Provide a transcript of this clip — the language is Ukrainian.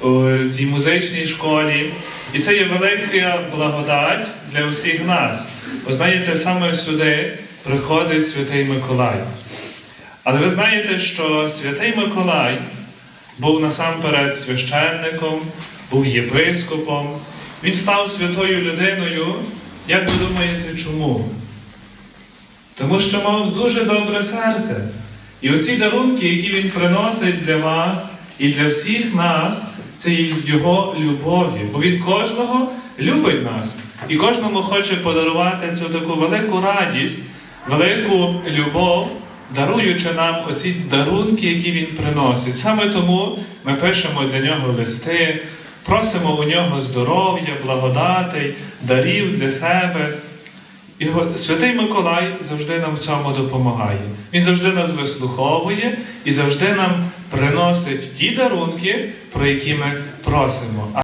у цій музичній школі. І це є велика благодать для усіх нас. Ви знаєте, саме сюди приходить Святий Миколай. Але ви знаєте, що Святий Миколай був насамперед священником, був єпископом. Він став святою людиною. Як ви думаєте, чому? Тому що мав дуже добре серце. І оці дарунки, які він приносить для вас і для всіх нас, це є з його любові. Бо він кожного любить нас і кожному хоче подарувати цю таку велику радість, велику любов, даруючи нам оці дарунки, які він приносить. Саме тому ми пишемо для нього листи, просимо у нього здоров'я, благодатей, дарів для себе. І го- Святий Миколай завжди нам в цьому допомагає. Він завжди нас вислуховує і завжди нам приносить ті дарунки, про які ми просимо.